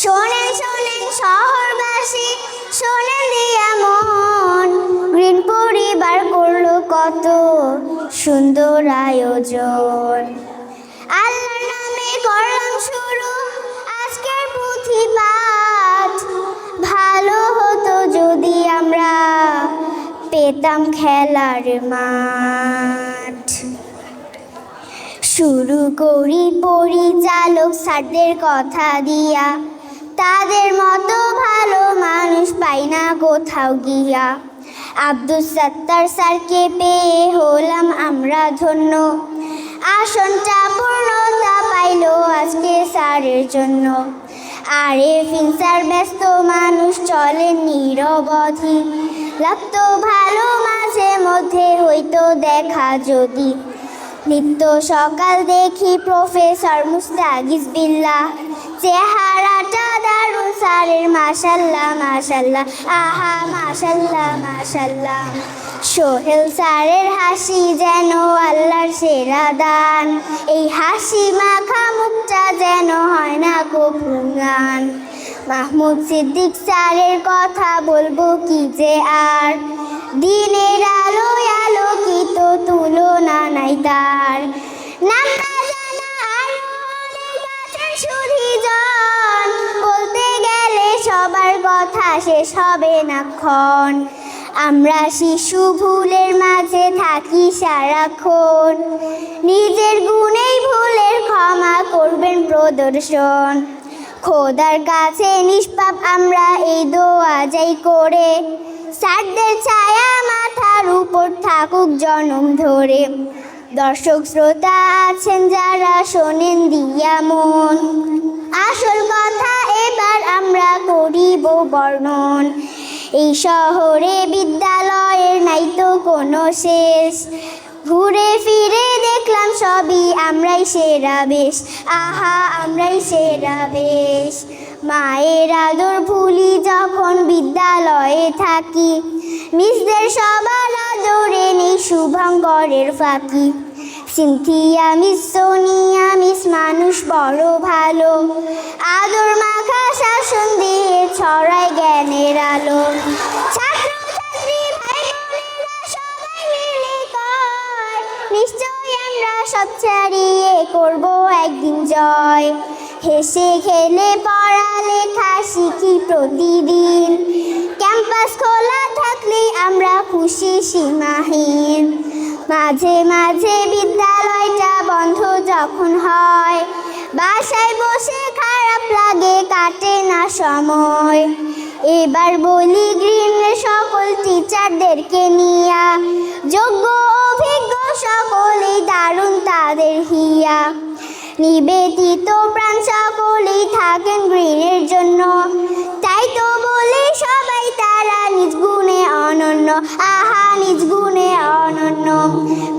শোনেন শোনেন শহরবাসী, শোনেন দিয়া মন। গ্রিন পরিবার করল কত সুন্দর আয়োজন। আল্লাহর নামে করলাম শুরু, আজকের পুঁথি পাঠ ভালো হতো যদি আমরা পেতাম খেলার মাঠ। শুরু করি পরিচালক স্যারদের কথা দিয়া। তাদের মতো ভালো মানুষ পাই না কোথাও গিয়া। আব্দুল সত্তার স্যারকে পেয়ে হলাম আমরা ধন্য। আসনটা পূর্ণতা পাইলো আজকে স্যারের জন্য। আরে ফিনসার ব্যস্ত মানুষ চলে নিরবধি লাগতো ভালো মাঝে মধ্যে হইতো দেখা যদি। নিত্য সকাল দেখি প্রফেসর মুস্তাগিজ বিল্লাহ। চেহারাটা দারুণ স্যারের মাশাল্লাহ মাশাল্লাহ, আহা, মাশাল্লাহ মাশাল্লাহ। সোহেল স্যারের হাসি যেন আল্লাহর সেরা দান। এই হাসি মাখা মুখটা যেন হয় না কপুঙ্গান মাহমুদ সিদ্দিক স্যারের কথা বলব কি যে আর? দিনের আলোয় আলোকিত তুলনা নাই তার। নাম সুধীজন বলতে গেলে সবার কথা শেষ হবে না ক্ষণ। আমরা শিশু ভুলের মাঝে থাকি সারাক্ষণ। নিজের গুণেই ভুলের ক্ষমা করবেন প্রদর্শন। খোদার কাছে নিষ্পাপ আমরা এই দোয়া যাই করে। স্যারদের ছায়া মাথার উপর থাকুক জনম ধরে। দর্শক শ্রোতা আছেন যারা, শোনেন দিয়া মন। আসল কথা এবার আমরা করিব বর্ণন। এই শহরে বিদ্যালয়ের নাই তো কোনো শেষ। ঘুরে ফিরে দেখলাম সবই আমরাই সেরা বেশ। আহা, আমরাই সেরা বেশ। মায়ের আদর ভুলি যখন থাকি। মিসদের সবার আদরে নেই শুভঙ্করের ফাঁকি। সিনথিয়া মিস সোনিয়া মিস মানুষ বড় ভালো। আদর মাখা শাসন দিয়ে ছড়ায় জ্ঞানের আলো। নিশ্চয়ই আমরা সব ছাড়িয়ে করব একদিন জয়। হেসে খেলে পড়ালেখা শিখি প্রতিদিন। খোলা থাকলে আমরা খুশি সীমাহীন। মাঝে মাঝে বিদ্যালয়টা বন্ধ যখন হয়, বাসায় বসে খারাপ লাগে, কাটে না সময়। এবার বলি গ্রিনের সকল টিচারদেরকে নিয়া, যোগ্য অভিজ্ঞ সকলেই দারুণ তাদের হিয়া। নিবেদিত প্রাণ সকলেই থাকেন গ্রিনের জন্য, তাই তো সবাই তারা নিজ গুণে অনন্য। আহা, নিজ গুণে অনন্য।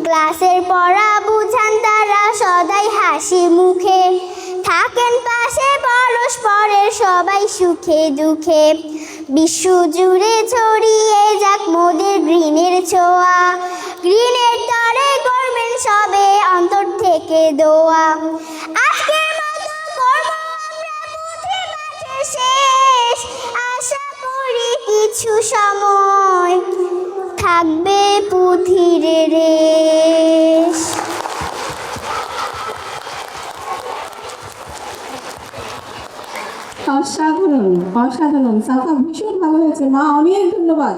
ক্লাসের পড়া বুঝান তারা সদাই হাসি মুখে। থাকেন পাশে পরস্পরের সবাই সুখে দুঃখে। বিশ্ব জুড়ে ছড়িয়ে যাক মোদের গ্রিনের ছোঁয়া। গ্রিনের তরে করবেন সবে অন্তর থেকে দোয়া। অসাধারণ অসাধারণ। সাফা ভীষণ ভালো হয়েছে। মা অনেক ধন্যবাদ।